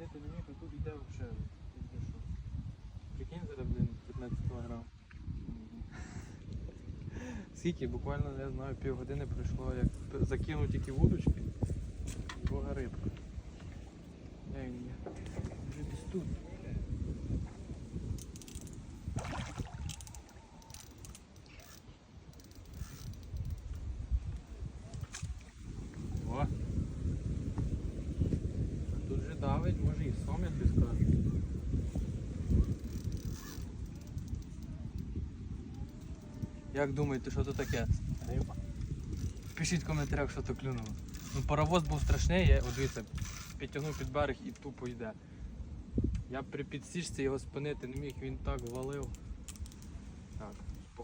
не міг, тут йде взагалі. Прикинь, зараз, блин, 15 кг. Скільки? Буквально, я знаю, півгодини пройшло, як закинув тільки вудочки, Бога рибка. Де він є? Вже десь тут. Давить, може і сом, я тобі скажу. Як думаєте, що то таке? Риба. Пишіть в коментарях, що то клюнуло. Ну, паровоз був страшний, я, дивіться, підтягнув під берег і тупо йде. Я при підсічці його спинити не міг, він так валив.